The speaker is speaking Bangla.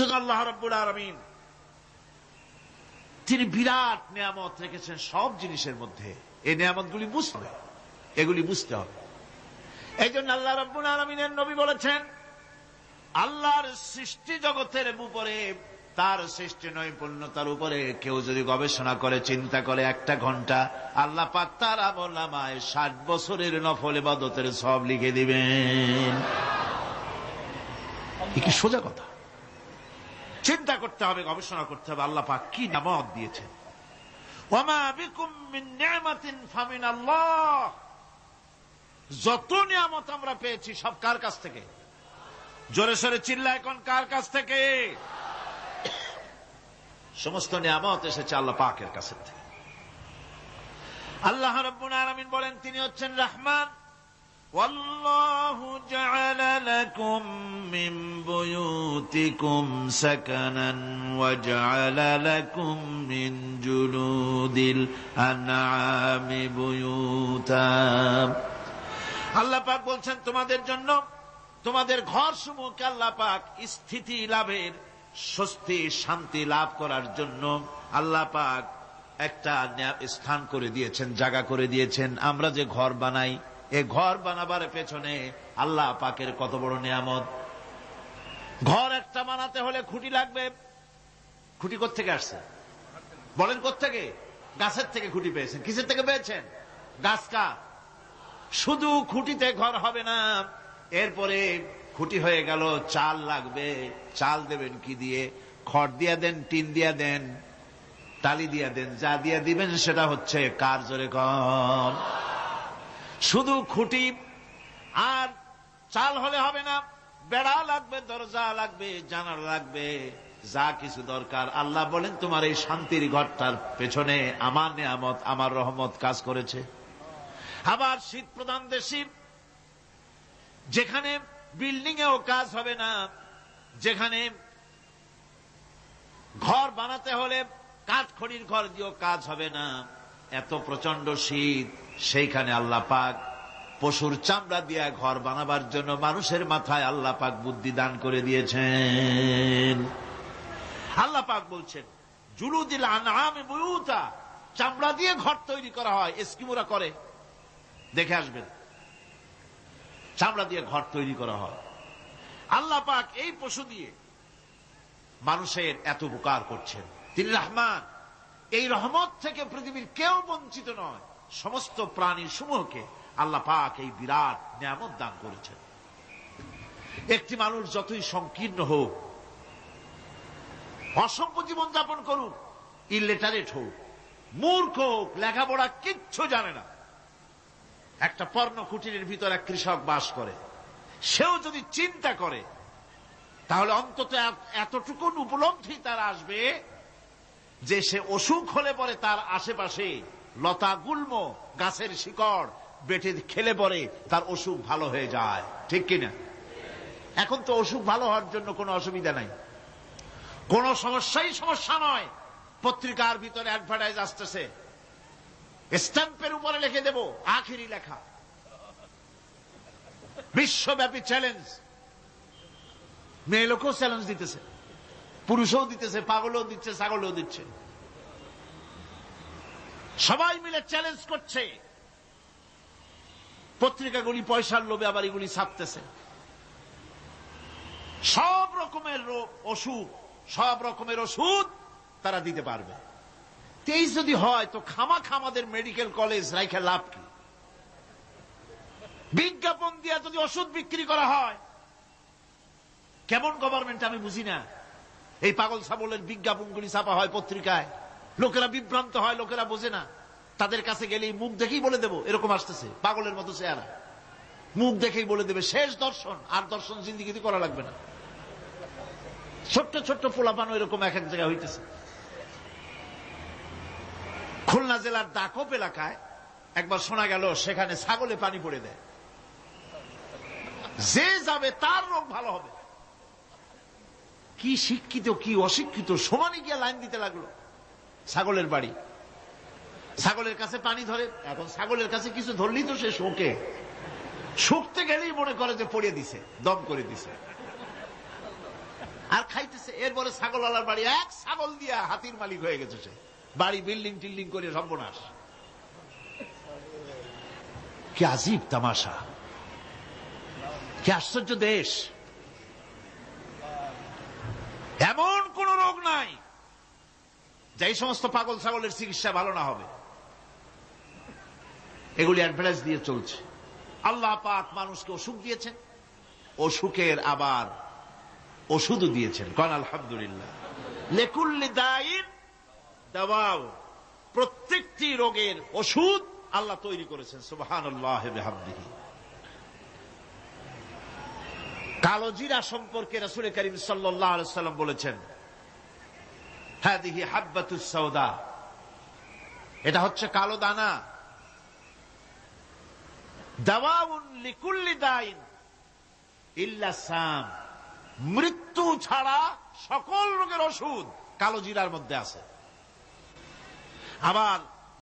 শুধু রব্বুল আলমিন। তিনি বিরাট নিয়ামত রেখেছেন সব জিনিসের মধ্যে। এই নিয়ামতগুলি বুঝতে হবে। এগুলি বুঝতে হবে। এই জন্য আল্লাহ রব্বুল আলমিনের নবী বলেছেন, আল্লাহর সৃষ্টি জগতের উপরে, তার সৃষ্টি নৈপুণ্যতার উপরে। কেউ যদি গবেষণা করে, চিন্তা করে, একটা ঘণ্টা আল্লাহ পাক তার ষাট বছরের নফল ইবাদতের সব লিখে দিবেন। কি সোজা কথা? চিন্তা করতে হবে, গবেষণা করতে হবে। আল্লাহ পাক কি নামত আল্লাহ যত নিয়ামত আমরা পেয়েছি, সব কার কাছ থেকে? জোরে সরে চিল্লা এখন কার কাছ থেকে? সমস্ত নিয়ামত এসেছে আল্লাহ পাকের কাছে থেকে। আল্লাহ রব্বুল আলামিন বলেন, তিনি হচ্ছেন রহমান। والله جعل لكم من بيوتكم سكنا وجعل لكم من جلود الأنعام بيوتا আল্লাহ পাক বলছেন তোমাদের জন্য তোমাদের ঘর সমূহকে আল্লাহ পাক স্থিতি লাভের স্বস্তি শান্তি লাভ করার জন্য আল্লাহ পাক একটা স্থান করে দিয়েছেন জায়গা করে দিয়েছেন আমরা যে ঘর বানাই এ ঘর বানাবার পেছনে আল্লাহ পাকের কত বড় নিয়ামত। ঘর একটা বানাতে হলে খুঁটি লাগবে। খুঁটি থেকে আসছে? বলেন থেকে গাছের থেকে খুঁটি পেয়েছেন। কিসের থেকে পেয়েছেন? গাছ কা শুধু খুঁটিতে ঘর হবে না, এরপরে খুঁটি হয়ে গেল, চাল লাগবে। চাল দেবেন কি দিয়ে? খড় দিয়া দেন, টিন দিয়া দেন, টালি দিয়া দেন, যা দিয়া দিবেন সেটা হচ্ছে কার জোরে কম শুধু খুঁটি, আর চাল হলে হবে না, বেড়া লাগবে, দরজা লাগবে জানার লাগবে, যা কিছু দরকার। আল্লাহ বলেন, তোমার এই শান্তির ঘরটার পেছনে আমার নিয়ামত, আমার রহমত কাজ করেছে। আবার শীত প্রধান দেশি, যেখানে বিল্ডিং এও কাজ হবে না, যেখানে ঘর বানাতে হলে কাঠ খড়ির ঘর দিয়েও কাজ হবে না। এত প্রচণ্ড শীত, সেইখানে আল্লাহ পাক পশুর চামড়া দিয়া ঘর বানাবার জন্য মানুষের মাথায় আল্লাহ পাক বুদ্ধি দান করে দিয়েছেন। আল্লাহ পাক বলছেন আনআমে বুয়ুতা চামড়া দিয়ে ঘর তৈরি করা হয়, এস্কিমোরা করে। দেখে আসবেন, চামড়া দিয়ে ঘর তৈরি করা হয়। আল্লাহ পাক এই পশু দিয়ে মানুষের এত উপকার করছেন। তিনি রহমান এই রহমত থেকে পৃথিবীর কেউ বঞ্চিত নয়। সমস্ত প্রাণী সমূহকে আল্লাহ পাক এই বিরাট নিয়ামত দান করেছেন। একটি মানুষ যতই সংকীর্ণ হোক অসভ্য জীবন যাপন করুক ইলেটারেট হোক, মূর্খ হোক, লেখাপড়া কিচ্ছু জানে না। একটা পর্ণ কুটিরের ভিতরে এক কৃষক বাস করে। সেও যদি চিন্তা করে, তাহলে অন্তত এতটুকুন উপলব্ধি তার আসবে যে সে অসুখ হলে পরে তার আশেপাশে লতা গুল্ম, গাছের শিকড় বেটে খেলে পরে তার অসুখ ভালো হয়ে যায়। ঠিক কিনা? এখন তো অসুখ ভালো হওয়ার জন্য কোনো অসুবিধা নাই। কোন সমস্যাই সমস্যা নয়। পত্রিকার ভিতরে অ্যাডভার্টাইজ আসতেছে। স্ট্যাম্পের উপরে লিখে দেব, আখিরি লেখা। বিশ্বব্যাপী চ্যালেঞ্জ মেয়ে লোকও চ্যালেঞ্জ দিতেছে। পুরুষও দিতেছে, পাগলও দিচ্ছে, ছাগলও দিচ্ছে। সবাই মিলে চ্যালেঞ্জ করছে। পত্রিকাগুলি পয়সার লোভে আবার এগুলি ছাপতেছে। সব রকমের অসুখ সব রকমের ওষুধ তারা দিতে পারবে। তেইশ যদি হয়, তো খামা খামাদের মেডিকেল কলেজ রাইখে লাভ কি? বিজ্ঞাপন দিয়া যদি ওষুধ বিক্রি করা হয়, কেমন গভর্নমেন্ট আমি বুঝি না। এই পাগল সাবলের বিজ্ঞাপনগুলি ছাপা হয় পত্রিকায়। লোকেরা বিভ্রান্ত হয়, লোকেরা বোঝে না। তাদের কাছে গেলেই মুখ দেখেই বলে দেবো, এরকম আসতেছে, পাগলের মতো চেহারা। মুখ দেখেই বলে দেবে, শেষ দর্শন, আর দর্শন জিন্দিগিতে করা লাগবে না। ছোট্ট ছোট্ট পোলাপানো এরকম এক এক জায়গায় হইতেছে। খুলনা জেলার দাকপ এলাকায় একবার শোনা গেল, সেখানে ছাগলে পানি পড়ে দেয়। যে যাবে তার রোগ ভালো হবে। কি শিক্ষিত, কি অশিক্ষিত সমানে গিয়ে লাইন দিতে লাগল। ছাগলের বাড়ি। ছাগলের কাছে পানি ধরে, এখন ছাগলের কাছে কিছু ধরলি তো সে শোকে। শুকতে গেলেই মনে করে যে পড়িয়ে দিছে, দম করে দিছে। আর খাইতেছে, এরপরে ছাগল আলার বাড়ি, এক ছাগল দিয়া হাতির মালিক হয়ে গেছে সে। বাড়ি বিল্ডিং টিল্ডিং করে সর্বনাশ। কি আজিব তামাশা। কি আশ্চর্য দেশ। এমন কোন রোগ নাই। যে সমস্ত পাগল ছাগলের চিকিৎসা ভালো না হবে। এগুলি অ্যাডভার্টাইজ দিয়ে চলছে। আল্লাহ পাক মানুষকে অসুখ দিয়েছেন। অসুখের আবার ওষুধও দিয়েছেন। কন আলহামদুলিল্লাহ। লেকুল্লি দাইন দাওয়াও। প্রত্যেকটি রোগের ওষুধ আল্লাহ তৈরি করেছেন। সুবহান আল্লাহ কালো জিরা সম্পর্কে রাসুল করিম সাল্লাম বলেছেন সৌদা এটা হচ্ছে কালো দানা। সাম। মৃত্যু ছাড়া সকল রোগের ওষুধ কালো জিরার মধ্যে আছে। আবার